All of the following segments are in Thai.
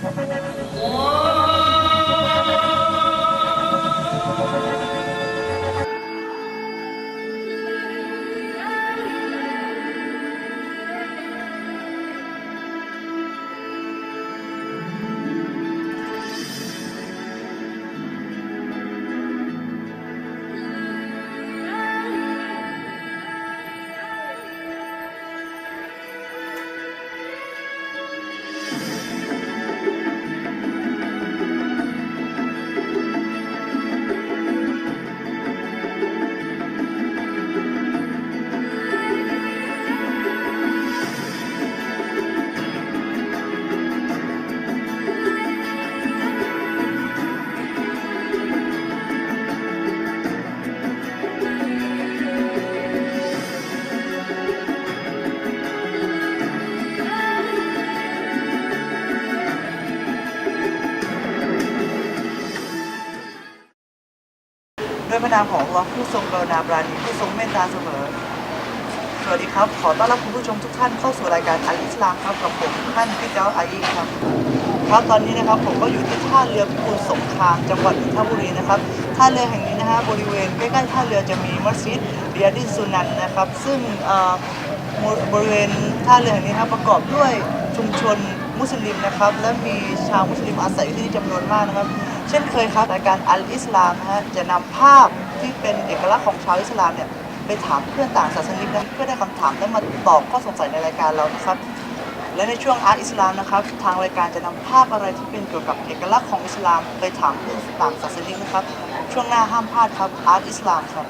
Whoa! ด้วยพระนามของอัลลอฮ์ผู้ทรงกรุณาปราณีผู้ทรงเมตตาเสมอ สวัสดีครับ ขอต้อนรับคุณผู้ชมทุกท่านเข้าสู่รายการอัลอิสลามครับกับผมท่านพี่เจ้าอายีครับครับตอนนี้นะครับผมก็อยู่ที่ท่าเรือพิบูลสงครามจังหวัดนนทบุรีนะครับท่าเรือแห่งนี้นะฮะบริเวณใกล้ๆท่าเรือจะมีมัสยิดเรียดินซุนันนะครับ ซึ่งบริเวณท่าเรือแห่งนี้นะครับประกอบด้วยชุมชนมุสลิมนะครับ และมีชาวมุสลิมอาศัยอยู่ที่นี่จำนวนมากนะครับ เช่นเคยครับรายการอัลอิสลามนะฮะจะนำภาพที่เป็นเอกลักษณ์ของชาวอิสลามเนี่ยไปถามเพื่อนต่างศาสนิกนะเพื่อได้คำถามและมาตอบข้อสงสัยในรายการเรานะครับ และในช่วงอาร์ตอิสลามนะครับ ทางรายการจะนำภาพอะไรที่เป็นเกี่ยวกับเอกลักษณ์ของอิสลาม ไปถามเพื่อนต่างศาสนิกนะครับ ช่วงหน้าห้ามพลาดครับอาร์ตอิสลามครับ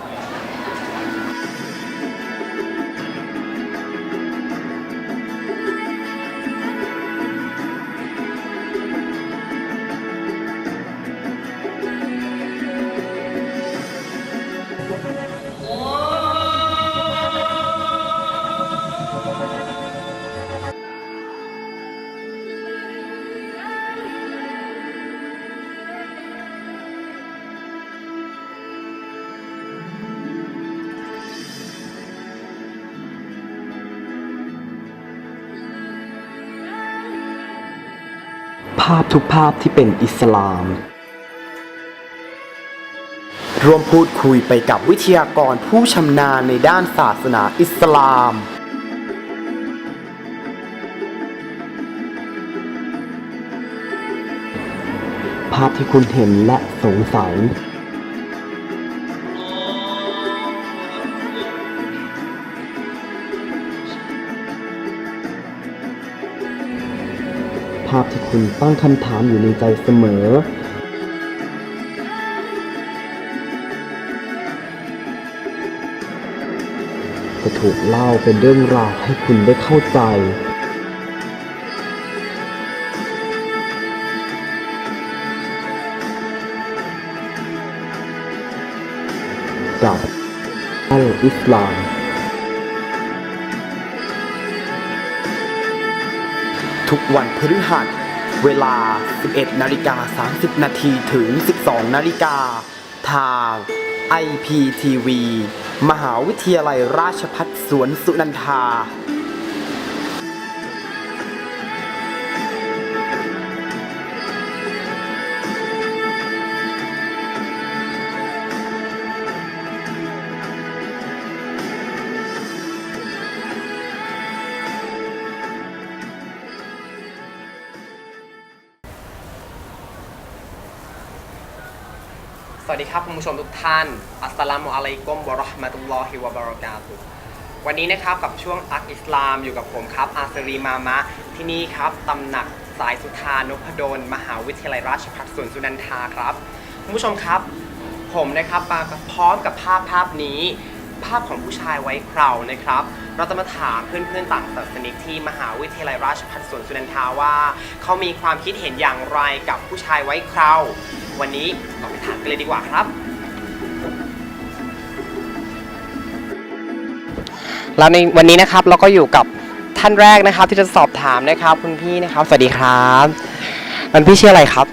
ทุกภาพที่เป็นอิสลาม ร่วมพูดคุยไปกับวิทยากรผู้ชำนาญในด้านศาสนาอิสลาม ภาพที่คุณเห็นและสงสัย ภาพที่คุณตั้งคำถามอยู่ในใจเสมอ จะถูกเล่าเป็นเรื่องราวให้คุณได้เข้าใจกับอัลอิสลาม ทุกวันพฤหัส เวลา 11 นาฬิกา 30 นาทีถึง 12 นาฬิกา ทาง IPTV มหาวิทยาลัยราชพัฒสวนสุนันทา สวัสดีครับคุณผู้ชมทุกท่าน อัสสลามุอะลัยกุมวะเราะห์มะตุลลอฮิวะบะเราะกาตุวันนี้นะครับกับช่วงอักอิสลามอยู่กับผมครับ อาซรีมามะ ที่นี่ครับตำหนักสายสุธานพดล มหาวิทยาลัยราชภัฏสวนสุนันทาครับคุณผู้ชมครับ ผมนะครับมาพร้อมกับภาพภาพนี้ ภาพของผู้ชายไว้เครานะครับ เราจะมาถามเพื่อนๆต่างศาสนิกที่มหาวิทยาลัยราชภัฏสวนสุนันทาว่า เขามีความคิดเห็นอย่างไรกับผู้ชายไว้เครา วันนี้เราไปถามกันเลยดีกว่าครับ แล้วในวันนี้นะครับเราก็อยู่กับท่านแรกนะครับ ที่จะสอบถามนะครับ คุณพี่นะครับ สวัสดีครับมันพี่ชื่ออะไรครับ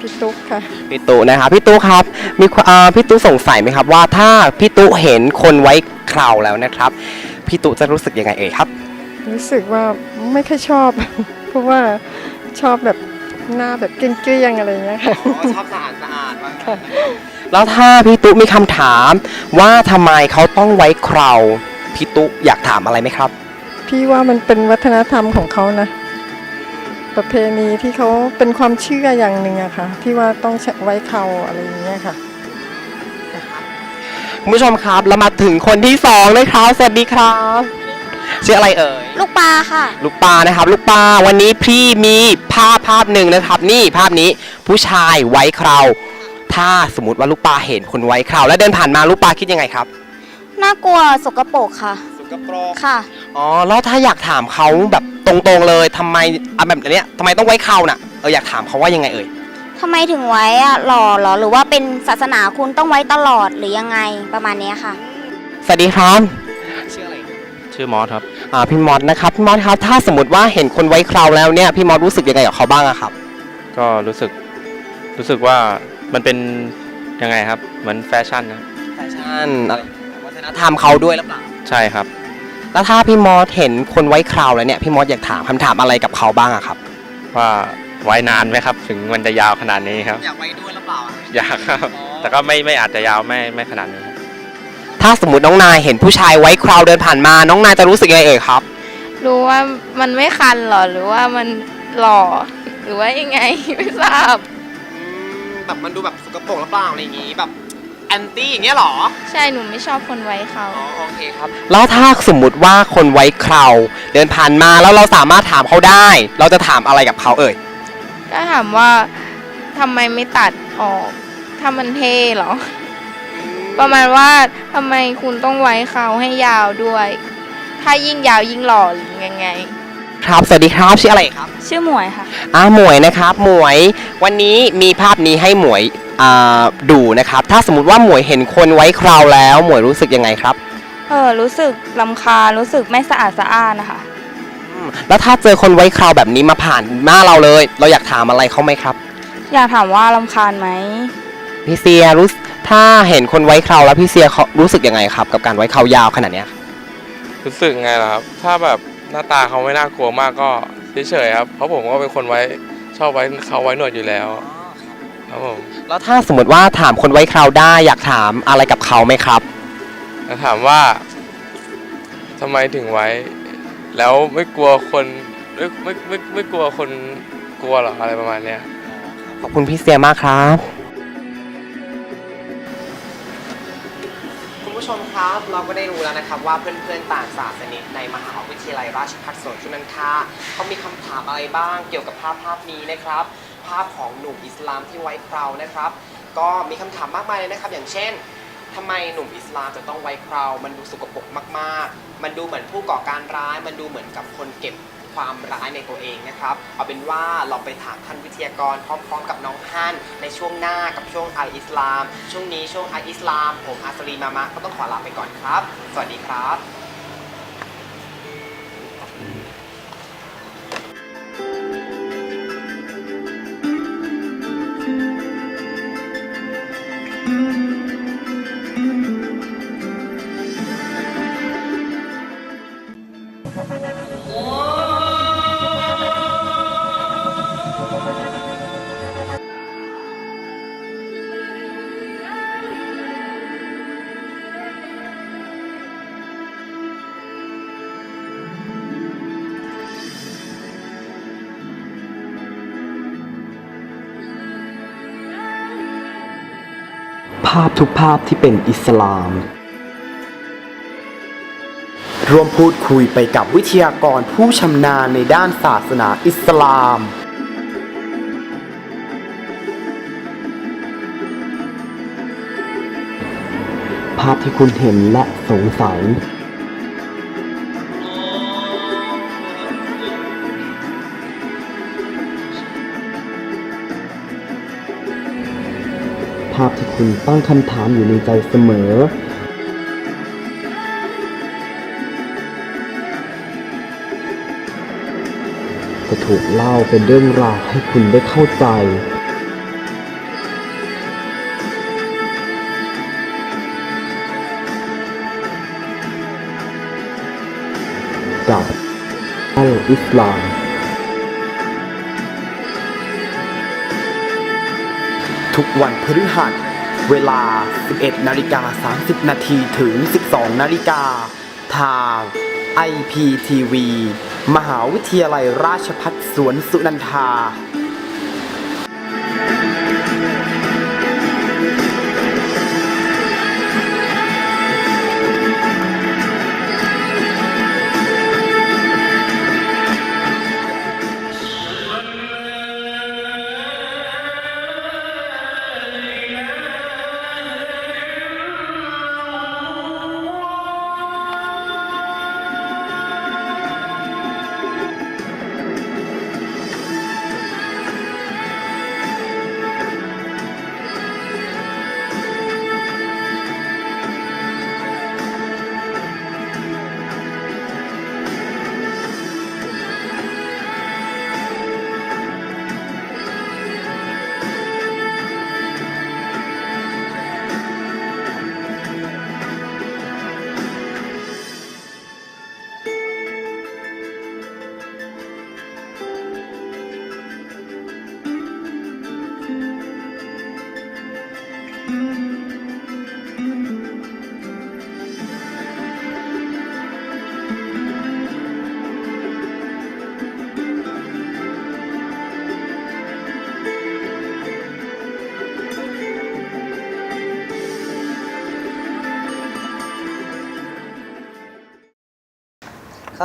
พี่ตุ๊กค่ะ พี่ตุนะครับพี่ตุครับ มีความอ่าพี่ตุสงสัยไหมครับ ว่าถ้าพี่ตุเห็นคนไว้เคราวแล้วนะครับพี่ตุจะรู้สึกยังไงเอ่ยครับ รู้สึกว่าไม่ค่อยชอบ เพราะว่าชอบแบบ หน้าแบบเกลี้ยงๆอะไรอย่างเงี้ยค่ะอ๋อชอบสะอาดสะอาดว่างั้นนะครับแล้วถ้าพี่ตุ๊มีคำถามว่าทำไมเขาต้องไว้เคราพี่ตุ๊อยากถามอะไรไหมครับ พี่ว่ามันเป็นวัฒนธรรมของเขานะ ประเพณีที่เขาเป็นความเชื่ออย่างหนึ่งอะค่ะ ที่ว่าต้องไว้เขาอะไรอย่างเงี้ยค่ะ คุณผู้ชมครับเรามาถึงคนที่สองเลยครับ สวัสดีครับ ชื่ออะไรเอ่ย ลูกปลาค่ะ ลูกปลานะครับ ลูกปลาวันนี้พี่มีภาพภาพหนึ่งนะครับ นี่ภาพนี้ผู้ชายไว้เคราถ้าสมมติว่าลูกปลาเห็นคนไว้เคราแล้วเดินผ่านมาลูกปลาคิดยังไงครับน่ากลัวสกปรกค่ะ สุกปรกค่ะ อ๋อแล้วถ้าอยากถามเขาแบบตรงๆเลยทำไมอะแบบเนี้ยทำไมต้องไว้เคราน่ะเอออยากถามเขาว่ายังไงเอ่ย ทำไมถึงไว้อะหล่อเหรอ หรือว่าเป็นศาสนาคุณต้องไว้ตลอดหรือยังไงประมาณเนี้ยค่ะ สวัสดีครับชื่ออะไร ชื่อมอสครับ อ่าพี่มอสนะครับพี่มอสครับถ้าสมมติว่าเห็นคนไว้เคราแล้วเนี่ยพี่มอสรู้สึกยังไงกับเขาบ้างอะครับ ก็รู้สึกรู้สึกว่ามันเป็นยังไงครับ เหมือนแฟชั่นนะแฟชั่นอะไรวัฒนธรรมเขาด้วยหรือเปล่าใช่ครับ แล้วถ้าพี่มอสเห็นคนไว้เคราวแล้วเนี่ยพี่มอสอยากถามคำถามอะไรกับเขาบ้างอะครับ ว่าไว้นานไหมครับ ถึงมันจะยาวขนาดนี้ครับ อยากไว้ด้วยหรือเปล่าอยากครับอ๋อแต่ก็ไม่ไม่อาจจะยาวไม่ไม่ขนาดนี้ครับ ถ้าสมมติน้องนายเห็นผู้ชายไว้เคราวเดินผ่านมา น้องนายจะรู้สึกยังไงเอ่ยครับ รู้ว่ามันไม่คันเหรอหรือว่ามันหล่อหรือว่ายังไง ไม่ทราบ แบบมันดูแบบสกปรกหรือเปล่าอะไรอย่างงี้แบบแอนตี้อย่างเงี้ยหรอ ใช่หนูไม่ชอบคนไว้เขาอ๋อโอเคครับ แล้วถ้าสมมุติว่าคนไว้เคราวเดินผ่านมาแล้วเราสามารถถามเขาได้ เราจะถามอะไรกับเขาเอ่ย ก็ถามว่าทำไมไม่ตัดออก ถ้ามันเท่เหรอ ประมาณว่าทำไมคุณต้องไว้เขาให้ยาวด้วย ถ้ายิ่งยาวยิ่งหล่อหรือยังไง ครับ สวัสดีครับชื่ออะไรครับชื่อหมวยค่ะ อ่าหมวยนะครับ หมวย วันนี้มีภาพนี้ให้หมวยอ่าดูนะครับ ถ้าสมมติว่าหมวยเห็นคนไว้เคราวแล้ว หมวยรู้สึกยังไงครับเออรู้สึกลำคาญรู้สึกไม่สะอาดสะอ้านนะคะ อืมแล้วถ้าเจอคนไว้เคราวแบบนี้มาผ่านหน้าเราเลย เราอยากถามอะไรเขาไหมครับ อยากถามว่าลำคาญไหม พี่เซียรู้สึกถ้าเห็นคนไว้เคราวแล้วพี่เซียเขารู้สึกยังไงครับ กับการไว้เคราวยาวขนาดเนี้ยรู้สึกไงล่ะครับ ถ้าแบบหน้าตาเขาไม่น่ากลัวมากก็เฉยๆครับ เพราะผมก็เป็นคนไว้ชอบไว้เขาไว้หนวดอยู่แล้วครับผมแล้วถ้าสมมติว่าถามคนไว้เคราวได้อยากถามอะไรกับเขาไหมครับแล้วถามว่าทำไมถึงไว้ แล้วไม่กลัวคนไม่ไม่ไม่ไม่กลัวคนกลัวหรออะไรประมาณเนี้ยขอบคุณพี่เซียมากครับ ผู้ชมครับ เราก็ได้รู้แล้วนะครับว่าเพื่อนๆต่างศาสนิกในมหาวิทยาลัยราชภัฏสวนสุนันทาเขามีคำถามอะไรบ้างเกี่ยวกับภาพภาพนี้นะครับ ภาพของหนุ่มอิสลามที่ไว้เครานะครับ ก็มีคำถามมากมายเลยนะครับ อย่างเช่นทำไมหนุ่มอิสลามจะต้องไว้เครา มันดูสกปรกมากๆ มันดูเหมือนผู้ก่อการร้าย มันดูเหมือนกับคนเก็บ ความร้ายในตัวเองนะครับ เอาเป็นว่าเราไปถามท่านวิทยากรพร้อม ๆ กับน้องฮั่นในช่วงหน้ากับช่วงอัลอิสลาม ช่วงนี้ช่วงอัลอิสลาม ผมอาสรีมามะก็ต้องขอลาไปก่อนครับ สวัสดีครับ ทุกภาพที่เป็นอิสลามร่วมพูดคุยไปกับวิทยากรผู้ชำนาญในด้านศาสนาอิสลาม ภาพที่คุณเห็นและสงสัย ภาพที่คุณตั้งคำถามอยู่ในใจเสมอ จะถูกเล่าเป็นเรื่องราวให้คุณได้เข้าใจกับอัลอิสลาม ทุกวันพฤหัส เวลา 11 นาฬิกา 30 นาทีถึง 12 นาฬิกา ทาง IPTV มหาวิทยาลัยราชพัฒสวนสุนันทา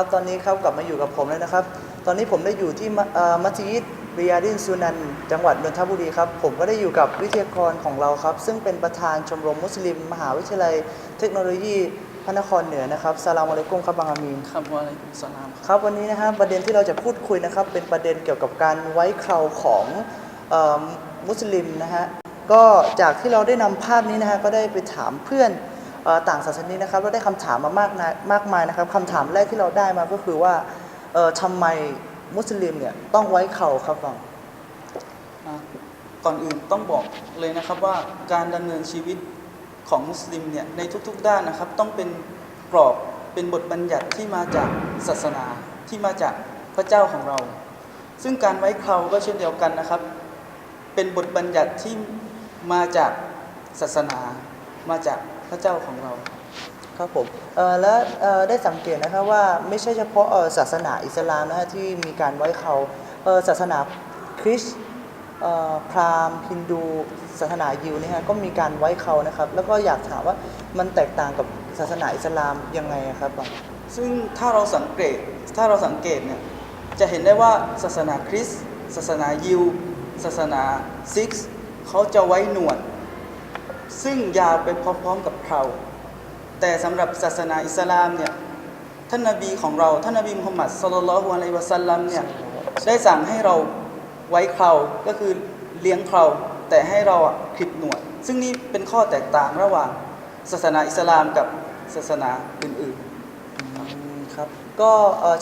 ครับตอนนี้ครับกลับมาอยู่กับผมแล้วนะครับ ตอนนี้ผมได้อยู่ที่มะเอ่อมัสยิดริยาดินซูนัน จังหวัดนนทบุรีครับ ผมก็ได้อยู่กับวิทยากรของเราครับ ซึ่งเป็นประธานชมรมมุสลิม มหาวิทยาลัย เทคโนโลยีพระนครเหนือนะครับสลามอะลัยกุมครับบางอามีนครับวะอะลัยกุมสลามครับวันนี้นะครับประเด็นที่เราจะพูดคุยนะครับ เป็นประเด็นเกี่ยวกับการไว้เคราของเออมุสลิมนะฮะก็จากที่เราได้นำภาพนี้นะฮะก็ได้ไปถามเพื่อนเอ่อ ต่างศาสนานะครับเราได้คำถามมามากนายมากมายนะครับคำถามแรกที่เราได้มาก็คือว่าเอ่อทำไมมุสลิมเนี่ยต้องไว้เคราครับฟังก่อนอื่นต้องบอกเลยนะครับว่าการดำเนินชีวิตของมุสลิมเนี่ยในทุกๆด้านนะครับ ต้องเป็นกรอบเป็นบทบัญญัติที่มาจากศาสนาที่มาจากพระเจ้าของเรา ซึ่งการไว้เคราก็เช่นเดียวกันนะครับ เป็นบทบัญญัติที่มาจากศาสนามาจาก พระเจ้าของเราครับผมและได้สังเกตนะครับว่าไม่ใช่เฉพาะศาสนาอิสลามนะฮะที่มีการไว้เขาศาสนาคริสต์พราหมณ์ฮินดูศาสนายิวนี่ฮะก็มีการไว้เขานะครับ แล้วก็อยากถามว่ามันแตกต่างกับศาสนาอิสลามยังไงครับซึ่งถ้าเราสังเกตถ้าเราสังเกตเนี่ยจะเห็นได้ว่าศาสนาคริสต์ศาสนายิวศาสนาซิกส์เขาจะไว้หนวด ซึ่งยาวไปพร้อมๆกับเคราแต่สำหรับศาสนาอิสลามเนี่ยท่านนบีของเราท่านนบีมุฮัมมัดสุลลัลฮุอะลัยฮิวะสัลลัมเนี่ยได้สั่งให้เราไว้เคราก็คือเลี้ยงเคราแต่ให้เราอะคลิปหนวด ซึ่งนี่เป็นข้อแตกต่างระหว่างศาสนาอิสลามกับศาสนาอื่นๆครับก็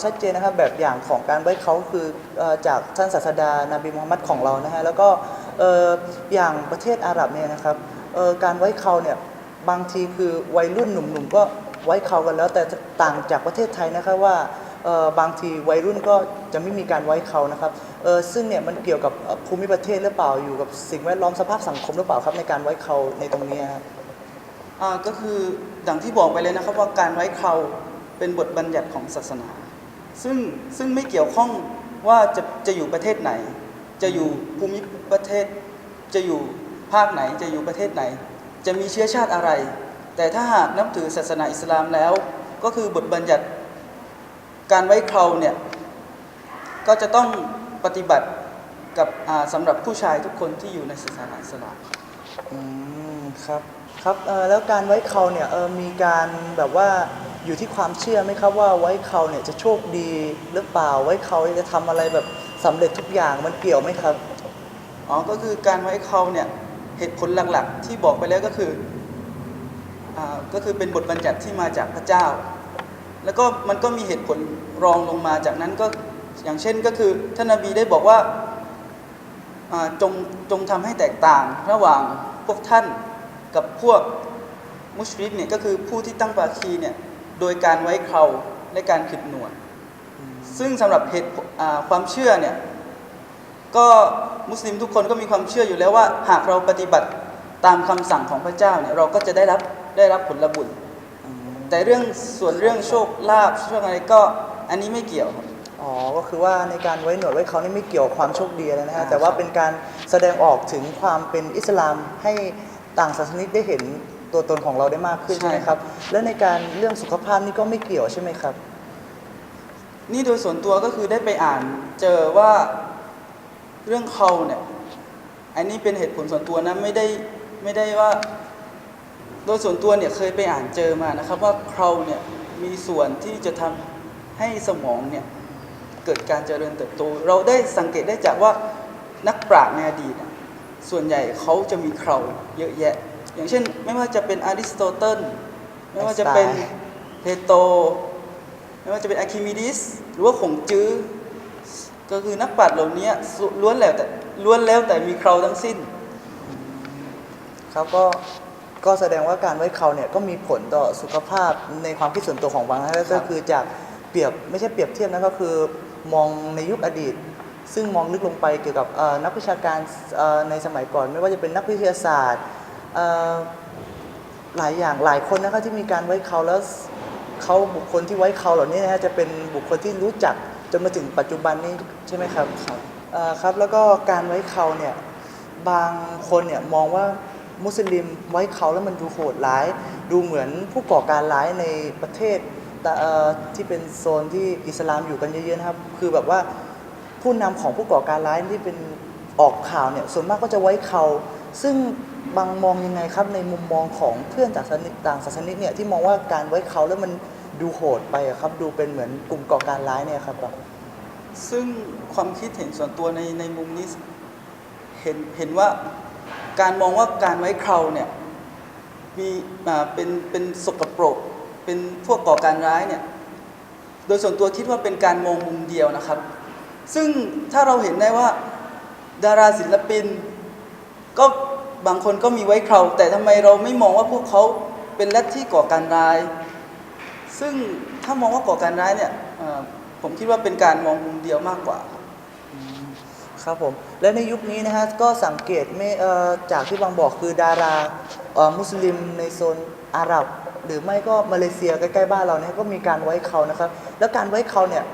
ชัดเจนนะครับแบบอย่างของการไว้เขาคืออ่อจากท่านศาสดานาบีมุฮัมมัดของเรานะฮะแล้วก็อย่างประเทศอาหรับเนี่ยนะครับ เอ่อการไว้เขาเนี่ยบางทีคือวัยรุ่นหนุ่มๆก็ไว้เขากันแล้ว แต่ต่างจากประเทศไทยนะครับว่าเอ่อบางทีวัยรุ่นก็จะไม่มีการไว้เขานะครับเอ่อซึ่งเนี่ยมันเกี่ยวกับเอ่อภูมิประเทศหรือเปล่าอยู่กับสิ่งแวดล้อมสภาพสังคมหรือเปล่าครับในการไว้เขาในตรงนี้ครับ อ่าก็คือดังที่บอกไปเลยนะครับว่าการไว้เคราเป็นบทบัญญัติของศาสนา ซึ่งซึ่งไม่เกี่ยวข้องว่าจะจะอยู่ประเทศไหน จะอยู่ภูมิประเทศจะอยู่ ภาคไหนจะอยู่ประเทศไหน จะมีเชื้อชาติอะไร แต่ถ้าหากนับถือศาสนาอิสลามแล้ว ก็คือบทบัญญัติการไว้เคราเนี่ยก็จะต้องปฏิบัติกับอ่าสำหรับผู้ชายทุกคนที่อยู่ในศาสนาอิสลามอืมครับครับเอ่อแล้วการไว้เขาเนี่ยเออมีการแบบว่าอยู่ที่ความเชื่อไหมครับว่าไว้เขาเนี่ยจะโชคดีหรือเปล่าไว้เขาจะทำอะไรแบบสำเร็จทุกอย่างมันเกี่ยวไหมครับอ๋อก็คือการไว้เขาเนี่ย เหตุผลหลักๆ ที่บอกไปแล้วก็คืออก็คือเป็นบทบัญญัติที่มาจากพระเจ้า แล้วก็มันก็มีเหตุผลรองลงมาจากนั้นก็อย่างเช่นก็คือท่านนบีได้บอกว่าจงจงทำให้แตกต่างระหว่างพวกท่านกับพวกมุชริกเนี่ยก็คือผู้ที่ตั้งปาคีเนี่ยโดยการไว้เคราและการขิดหนวด ซึ่งสำหรับเหตุความเชื่อเนี่ย ก็มุสลิมทุกคนก็มีความเชื่ออยู่แล้วว่า หากเราปฏิบัติตามคำสั่งของพระเจ้าเนี่ยเราก็จะได้รับได้รับผลบุญ แต่เรื่องส่วนเรื่องโชคลาภเรื่องอะไรก็อันนี้ไม่เกี่ยวครับอ๋อ ก็คือว่าในการไว้หนวดไว้เขานี่ไม่เกี่ยวกับความโชคดีอะไรนะฮะอ่าแต่ว่าเป็นการแสดงออกถึงความเป็นอิสลามให้ต่างศาสนิกได้เห็นตัวตนของเราได้มากขึ้นใช่ไหมครับ และในการเรื่องสุขภาพนี่ก็ไม่เกี่ยวใช่ไหมครับ นี่โดยส่วนตัวก็คือได้ไปอ่านเจอว่า เรื่องเขาเนี่ยอันนี้เป็นเหตุผลส่วนตัวนะไม่ได้ไม่ได้ว่า โดยส่วนตัวเนี่ยเคยไปอ่านเจอมานะครับ ว่าเขาเนี่ยมีส่วนที่จะทำให้สมองเนี่ยเกิดการเจริญเติบโต เราได้สังเกตได้จากว่านักปราชญ์ในอดีตน่ะส่วนใหญ่เขาจะมีเคราเยอะแยะ อย่างเช่น ไม่ว่าจะเป็นอริสโตเติลไม่ว่าจะเป็นเพโตรไม่ว่าจะเป็นอะคิมิดิสหรือว่าขงจื้อ ก็คือนักปราชญ์เหล่านี้ล้วนแล้วแต่ล้วนแล้วแต่มีเคราทั้งสิ้นครับก็ก็แสดงว่าการไว้เขาเนี่ยก็มีผลต่อสุขภาพในความคิดส่วนตัวของบางท่านก็คือจากเปรียบไม่ใช่เปรียบเทียบนะก็คือมองในยุคอดีต ซึ่งมองลึกลงไปเกี่ยวกับเอ่อนักวิชาการเอ่อในสมัยก่อน ไม่ว่าจะเป็นนักวิทยาศาสตร์เอ่อหลายอย่างหลายคนนะครับที่มีการไว้เขาแล้วเขาบุคคลที่ไว้เขาเหล่านี้นะฮะจะเป็นบุคคลที่รู้จัก จนมาถึงปัจจุบันนี้ใช่ไหมครับอ่อครับ แล้วก็การไว้เขาเนี่ยบางคนเนี่ยมองว่ามุสลิมไว้เขาแล้วมันดูโหดร้าย ดูเหมือนผู้ก่อการร้ายในประเทศแต่เอ่อที่เป็นโซนที่อิสลามอยู่กันเยอะๆนะครับ คือแบบว่าผู้นำของผู้ก่อการร้ายที่เป็นออกข่าวเนี่ยส่วนมากก็จะไว้เขา ซึ่งบางมองยังไงครับในมุมมองของเพื่อนจากศาสนิกต่างศาสนิกเนี่ยที่มองว่าการไว้เขาแล้วมัน ดูโหดไปอะครับ ดูเป็นเหมือนกลุ่มก่อการร้ายเนี่ยครับซึ่งความคิดเห็นส่วนตัวในในมุมนี้เห็นเห็นว่าการมองว่าการไว้เคราเนี่ยมีอ่าเป็นเป็นสกปรก เป็นพวกก่อการร้ายเนี่ยโดยส่วนตัวคิดว่าเป็นการมองมุมเดียวนะครับ ซึ่งถ้าเราเห็นได้ว่าดาราศิลปิน ก็บางคนก็มีไว้เคราแต่ทำไมเราไม่มองว่าพวกเขาเป็นลัทธิก่อการร้าย ซึ่งถ้ามองว่าก่อการร้ายเนี่ยเอ่อผมคิดว่าเป็นการมองมุมเดียวมากกว่า ครับครับผม และในยุคนี้นะฮะก็สังเกตไม่เอ่อจากที่บางบอกคือดาราเอ่อมุสลิมในโซนอาหรับ หรือไม่ก็มาเลเซียใกล้ๆบ้านเราเนี่ยก็มีการไว้เขานะครับ แล้วการไว้เขาเนี่ย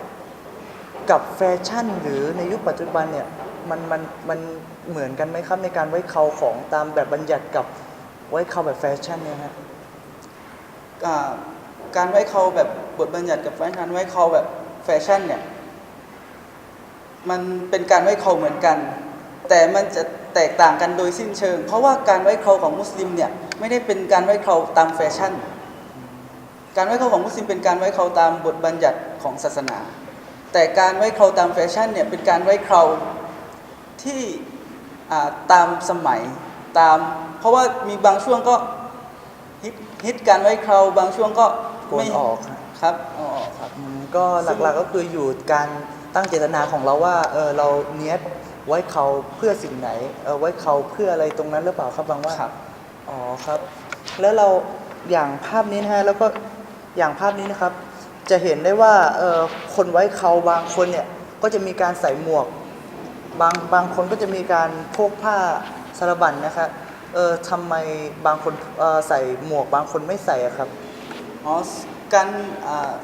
กับแฟชั่นหรือในยุคปัจจุบันเนี่ยมันมันมันเหมือนกันไหมครับในการไว้เขาของตามแบบบัญญัติกับไว้เขาแบบแฟชั่นเนี่ยฮะอ่า การไว้เขาแบบบทบัญญัติกับการไว้เขาแบบแฟชั่นเนี่ยมันเป็นการไว้เขาเหมือนกัน แต่มันจะแตกต่างกันโดยสิ้นเชิง เพราะว่าการไว้เขาของมุสลิมเนี่ยไม่ได้เป็นการไว้เขาตามแฟชั่น การไว้เขาของมุสลิมเป็นการไว้เขาตามบทบัญญัติของศาสนา แต่การไว้เขาตามแฟชั่นเนี่ยเป็นการไว้เขาที่ตามสมัยตาม เพราะว่ามีบางช่วงก็ฮิตฮิตการไว้เขาบางช่วงก็ โกนออกฮะครับเอาออกครับ อืมก็หลักๆก็คืออยู่การตั้งเจตนาของเราว่าเออเราเนี้ยไว้เขาเพื่อสิ่งไหนเออไว้เขาเพื่ออะไรตรงนั้นหรือเปล่าครับบางว่าครับ อ๋อครับ แล้วเราอย่างภาพนี้นะฮะแล้วก็อย่างภาพนี้นะครับ จะเห็นได้ว่าเออคนไว้เขาบางคนเนี่ยก็จะมีการใส่หมวก บางบางคนก็จะมีการพกผ้าสารบัญนะครับเออทำไมบางคนเออใส่หมวกบางคนไม่ใส่อะครับ อ๋อการ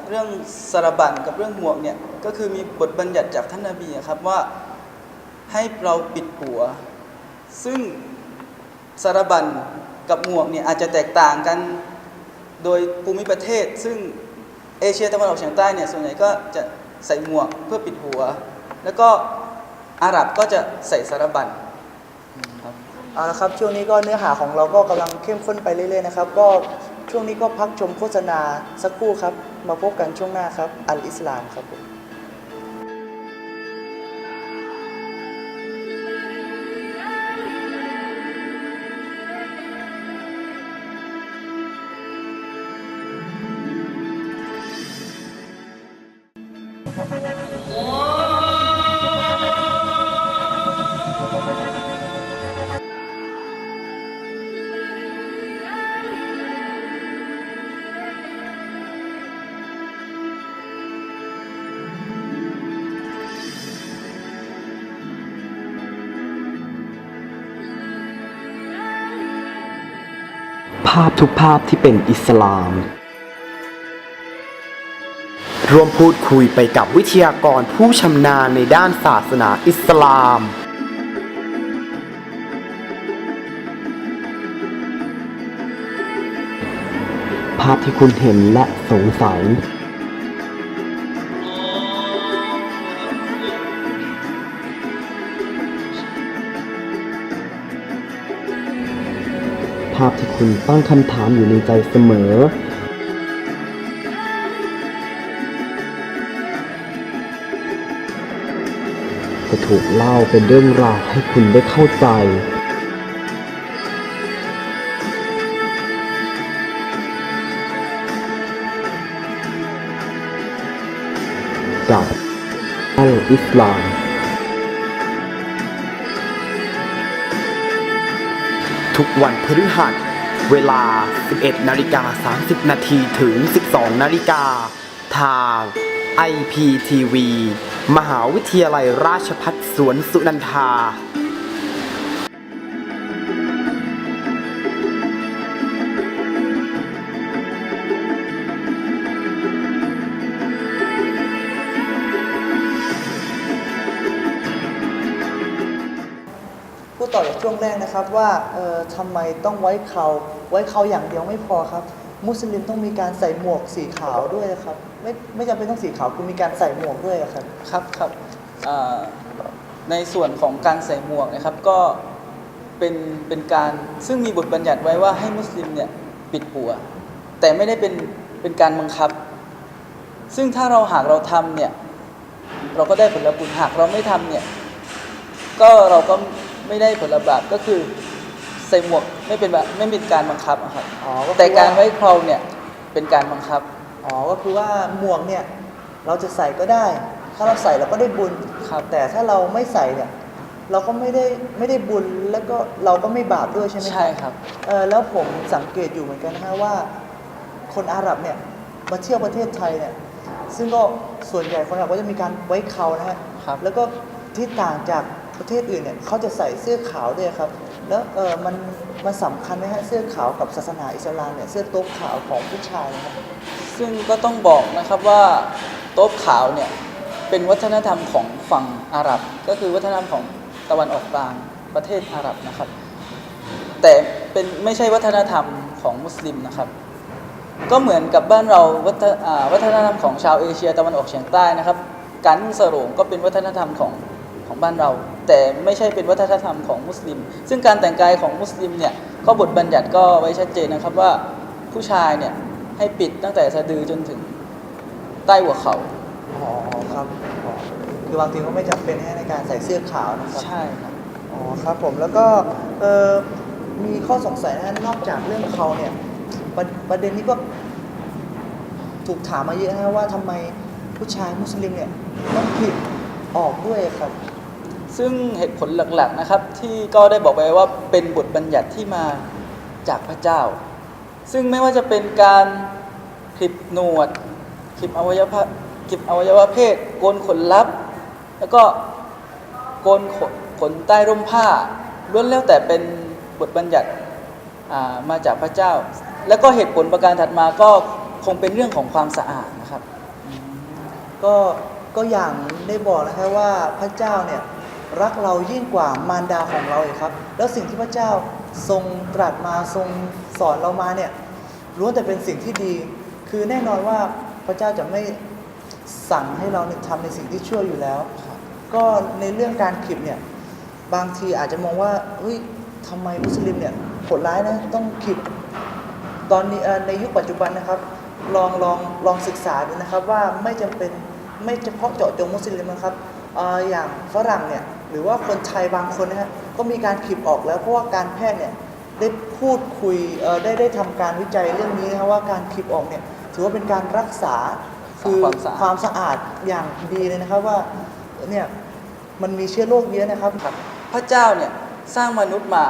เรื่องสารบัญกับเรื่องหมวกเนี่ยก็คือมีบทบัญญัติจากท่านนาบีครับว่าให้เราปิดหัว ซึ่งสารบัญกับหมวกเนี่ยอาจจะแตกต่างกันโดยภูมิประเทศ ซึ่งเอเชียตะวันออกเฉียงใต้เนี่ยส่วนใหญ่ก็จะใส่หมวกเพื่อปิดหัว แล้วก็อาหรับก็จะใส่สารบัญเอาละครับช่วงนี้ก็เนื้อหาของเราก็กำลังเข้มข้นไปเรื่อยๆนะครับ ก็ ช่วงนี้ก็พักชมโฆษณาสักครู่ครับ มาพบกันช่วงหน้าครับ อัลอิสลามครับผม ทุกภาพที่เป็นอิสลาม ร่วมพูดคุยไปกับวิทยากรผู้ชำนาญในด้านศาสนาอิสลาม ภาพที่คุณเห็นและสงสัย ที่คุณตั้งคำถามอยู่ในใจเสมอ จะถูกเล่าเป็นเรื่องราวให้คุณได้เข้าใจกับอัลอิสลามทุกวันพฤหัส เวลา 11 นาฬิกา 30 นาทีถึง 12 นาฬิกา ทาง IPTV มหาวิทยาลัยราชพัฒสวนสุนันทา ช่วงแรกนะครับว่าทำไมต้องไว้เขาไว้เขาอย่างเดียวไม่พอครับ มุสลิมต้องมีการใส่หมวกสีขาวด้วยนะครับ ไม่ไม่จำเป็นต้องสีขาวคือมีการใส่หมวกด้วยครับครับครับในส่วนของการใส่หมวกนะครับก็เป็นเป็นการซึ่งมีบทบัญญัติไว้ว่าให้มุสลิมเนี่ยปิดหัว แต่ไม่ได้เป็นเป็นการบังคับ ซึ่งถ้าเราหากเราทำเนี่ยเราก็ได้ผลบุญหากเราไม่ทำเนี่ยก็เราก็ ไม่ได้ผลบาปก็คือใส่หมวกไม่เป็นแบบไม่เป็นการบังคับอะครับ อ๋อก็คือแต่การว่าไว้คราวเนี่ยเป็นการบังคับ อ๋อก็คือว่าหมวกเนี่ยเราจะใส่ก็ได้ ถ้าเราใส่เราก็ได้บุญครับ แต่ถ้าเราไม่ใส่เนี่ยเราก็ไม่ได้ไม่ได้บุญแล้วก็เราก็ไม่บาปด้วยใช่ไหมใช่ครับ เออแล้วผมสังเกตอยู่เหมือนกันนะฮะว่า คนอาหรับเนี่ยมาเที่ยวประเทศไทยเนี่ยซึ่งก็ส่วนใหญ่คนอาหรับก็จะมีการไว้เขานะฮะครับ แล้วก็ที่ต่างจาก ประเทศอื่นเนี่ยเขาจะใส่เสื้อขาวด้วยครับ แล้วเออมันมันสำคัญไหมฮะเสื้อขาวกับศาสนาอิสลามเนี่ยเสื้อโต๊ะขาวของผู้ชายนะครับ ซึ่งก็ต้องบอกนะครับว่าโต๊ะขาวเนี่ยเป็นวัฒนธรรมของฝั่งอาหรับ ก็คือวัฒนธรรมของตะวันออกกลางประเทศอาหรับนะครับ แต่เป็นไม่ใช่วัฒนธรรมของมุสลิมนะครับ ก็เหมือนกับบ้านเราวัฒวัฒนธรรมของชาวเอเชียตะวันออกเฉียงใต้นะครับ การนุ่งสโรงก็เป็นวัฒนธรรมของของบ้านเรา แต่ไม่ใช่เป็นวัฒนธรรมของมุสลิม ซึ่งการแต่งกายของมุสลิมเนี่ยก็บทบัญญัติก็ไว้ชัดเจนนะครับว่าผู้ชายเนี่ยให้ปิดตั้งแต่สะดือจนถึงใต้หัวเขาอ๋อครับอ๋อคือบางทีก็ไม่จำเป็นให้ในการใส่เสื้อขาวนะครับใช่ครับอ๋อครับผมแล้วก็เออมีข้อสงสัยนะฮะนอกจากเรื่องเขาเนี่ยประประเด็นนี้ก็ถูกถามมาเยอะนะว่าทำไมผู้ชายมุสลิมเนี่ยต้องผิดออกด้วยครับ ซึ่งเหตุผลหลักๆนะครับที่ก็ได้บอกไปว่าเป็นบทบัญญัติที่มาจากพระเจ้า ซึ่งไม่ว่าจะเป็นการคลิปหนวดคลิปอวัยวะคลิปอวัยวะเพศ โกนขนลับ แล้วก็โกนขนขนใต้ร่มผ้าล้วนแล้วแต่เป็นบทบัญญัติมาจากพระเจ้า แล้วก็เหตุผลประการถัดมาก็คงเป็นเรื่องของความสะอาดนะครับ ก็ก็อย่างได้บอกนะครับว่าพระเจ้าเนี่ย รักเรายิ่งกว่ามารดาของเราอีกครับ แล้วสิ่งที่พระเจ้าทรงตรัสมาทรงสอนเรามาเนี่ยล้วนแต่เป็นสิ่งที่ดี คือแน่นอนว่าพระเจ้าจะไม่สั่งให้เราเนี่ยทำในสิ่งที่ชั่วอยู่แล้ว ก็ในเรื่องการขิบเนี่ยบางทีอาจจะมองว่าเฮ้ยทำไมมุสลิมเนี่ยโหดร้ายนะต้องขิบตอนนี้ในยุคปัจจุบันนะครับ ลองลองลองศึกษาดูนะครับว่าไม่จำเป็นไม่เฉพาะเจาะจงมุสลิมนะครับออย่างฝรั่งเนี่ย หรือว่าคนไทยบางคนนะฮะก็มีการขีบออกแล้วเพราะว่าการแพทย์เนี่ยได้พูดคุยเอ่อได้ได้ทำการวิจัยเรื่องนี้นะครับว่าการขีบออกเนี่ยถือว่าเป็นการรักษาคือความสะอาดความสะอาดอย่างดีเลยนะครับว่าเนี่ยมันมีเชื้อโรคเยอะนะครับ พระเจ้าเนี่ยสร้างมนุษย์มา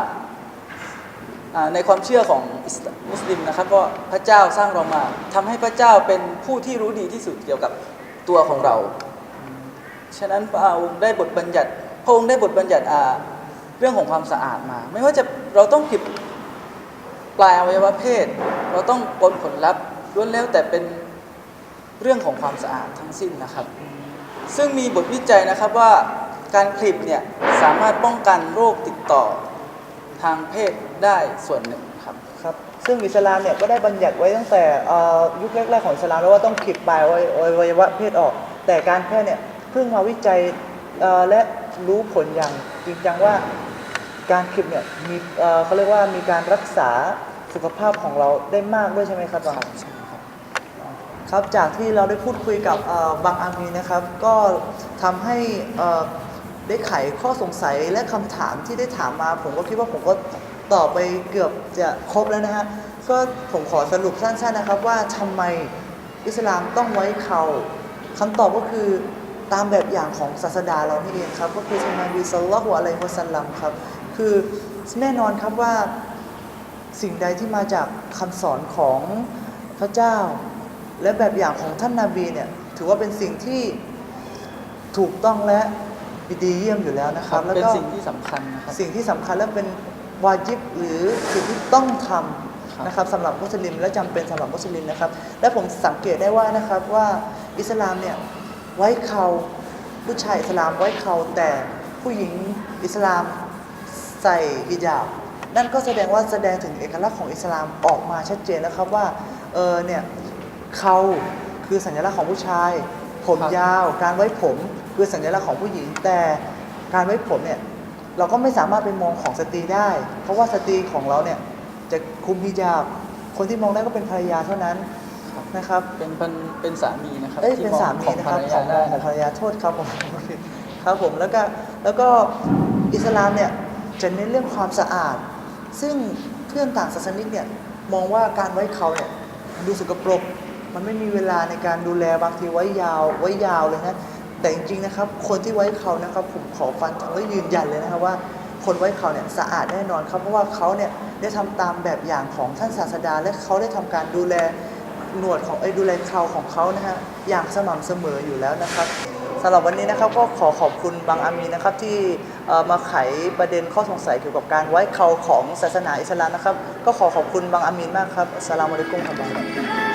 อ่าในความเชื่อของอิสลามมุสลิมนะครับว่าพระเจ้าสร้างเรามาทำให้พระเจ้าเป็นผู้ที่รู้ดีที่สุดเกี่ยวกับตัวของเรา ฉะนั้นพระองค์ได้บทบัญญัติ พระองค์ได้บทบัญญัติเรื่องของความสะอาดมา ไม่ว่าจะเราต้องผิดปลายอวัยวะเพศ เราต้องปนผลลัพธ์ล้วนแล้วแต่เป็นเรื่องของความสะอาดทั้งสิ้นนะครับ ซึ่งมีบทวิจัยนะครับว่าการคลิปเนี่ยสามารถป้องกันโรคติดต่อทางเพศได้ส่วนหนึ่งครับครับซึ่งอิสลามเนี่ยก็ได้บัญญัติไว้ตั้งแต่ยุคแรกๆของอิสลามแล้วว่าต้องขีดปลายอวัยวะเพศออก แต่การแพทย์เนี่ยเพิ่งมาวิจัยและ รู้ผลอย่างจริงจังว่าการคลิปเนี่ยมีเอ่อเขาเรียกว่ามีการรักษาสุขภาพของเราได้มากด้วยใช่ไหมครับบางครับจากที่เราได้พูดคุยกับเอ่อบางอามีนะครับ ก็ทำให้เอ่อได้ไขข้อสงสัยและคำถามที่ได้ถามมา ผมก็คิดว่าผมก็ตอบไปเกือบจะครบแล้วนะฮะก็ผมขอสรุปสั้นๆนะครับว่าทำไม อิสลามต้องไว้เขาคำตอบก็คือ ตามแบบอย่างของศาสดาเรานี่เองครับ ก็คือท่านนบีศ็อลลัลลอฮุอะลัยฮิวะสัลลัมครับ คือแน่นอนครับว่าสิ่งใดที่มาจากคำสอนของพระเจ้า และแบบอย่างของท่านนาบีเนี่ยถือว่าเป็นสิ่งที่ถูกต้องและดีเยี่ยมอยู่แล้วนะครับ แล้วเป็นก็สิ่งที่สำคัญนะครับสิ่งที่สำคัญและเป็นวาจิบหรือสิ่งที่ต้องทครับำนะครับสำหรับมุสลิมและจำเป็นสำหรับมุสลิมนะครับ และผมสังเกตได้ว่านะครับว่าอิสลามเนี่ย ไว้เขา ผู้ชายอิสลามไว้เขาแต่ผู้หญิงอิสลามใส่ฮิญาบ นั่นก็แสดงว่าแสดงถึงเอกลักษณ์ของอิสลามออกมาชัดเจนแล้วครับว่าเออเนี่ยเขาคือสัญลักษณ์ของผู้ชาย ผมยาว การไว้ผมคือสัญลักษณ์ของผู้หญิง แต่การไว้ผมเนี่ยเราก็ไม่สามารถไปมองของสตรีได้ เพราะว่าสตรีของเราเนี่ยจะคุมฮิญาบ คนที่มองได้ก็เป็นภรรยาเท่านั้น นะครับ เป็นเป็นเป็นสามีนะครับเอ้ยที่เป็นมองสามีของนะภครรับรขยาองได้ของนะภรรยาโทษครับผมครับผมแล้วก็แล้วก็อิสลามเนี่ยจะเน้นเรื่องความสะอาด ซึ่งเพื่อนต่างศาสนิกเนี่ยมองว่าการไว้เขาเนี่ยมันดูสกปรก มันไม่มีเวลาในการดูแลบางทีไว้ยาวไว้ยาวเลยนะแต่จริงๆนะครับ คนที่ไว้เขานะครับผมขอฟันธงและยืนยันเลยนะครับว่า คนไว้เขาเนี่ยสะอาดแน่นอนครับเพราะว่าเขาเนี่ยได้ทำตามแบบอย่างของท่านศาสดา และเขาได้ทำการดูแล หนวดของไอ้ดูแลเขาของเขานะฮะอย่างสม่ำเสมออยู่แล้วนะครับสำหรับวันนี้นะครับก็ขอขอบคุณบางอามีนะครับที่มาไขประเด็นข้อสงสัยเกี่ยวกับการไว้เขาของศาสนาอิสลามนะครับ ก็ขอขอบคุณบางอามีนมากครับสลามุอะลัยกุมครับ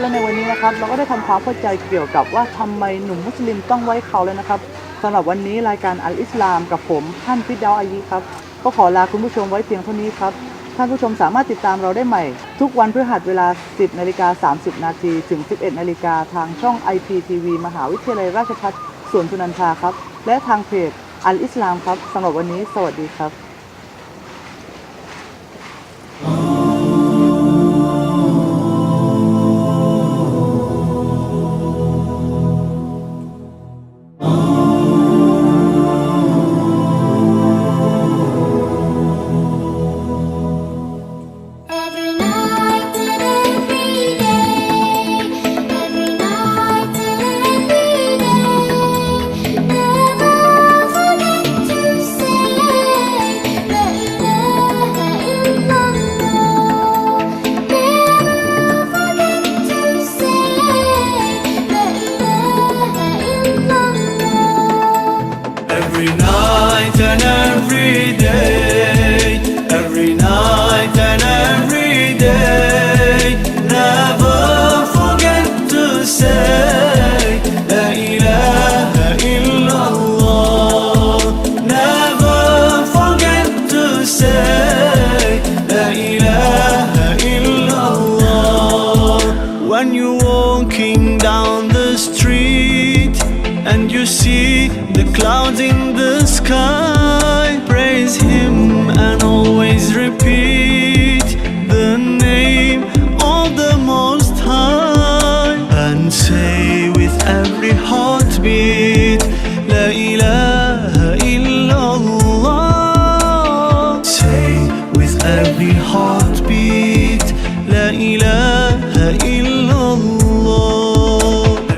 และในวันนี้นะครับ เราก็ได้ทำความเข้าใจเกี่ยวกับว่าทำไมหนุ่มมุสลิมต้องไว้เขาเลยนะครับสำหรับวันนี้รายการอัลอิสลามกับผมท่านฟิดดาวอายีครับ ก็ขอลาคุณผู้ชมไว้เพียงเท่านี้ครับ ท่านผู้ชมสามารถติดตามเราได้ใหม่ ทุกวันพฤหัสเวลา 10นาฬิกา30นาทีถึง 11นาฬิกาทางช่อง IPTV มหาวิทยาลัยราชภัฏสวนสุนันทาครับ และทางเพจอัลอิสลามครับสำหรับวันนี้ สวัสดีครับ Every night and every day,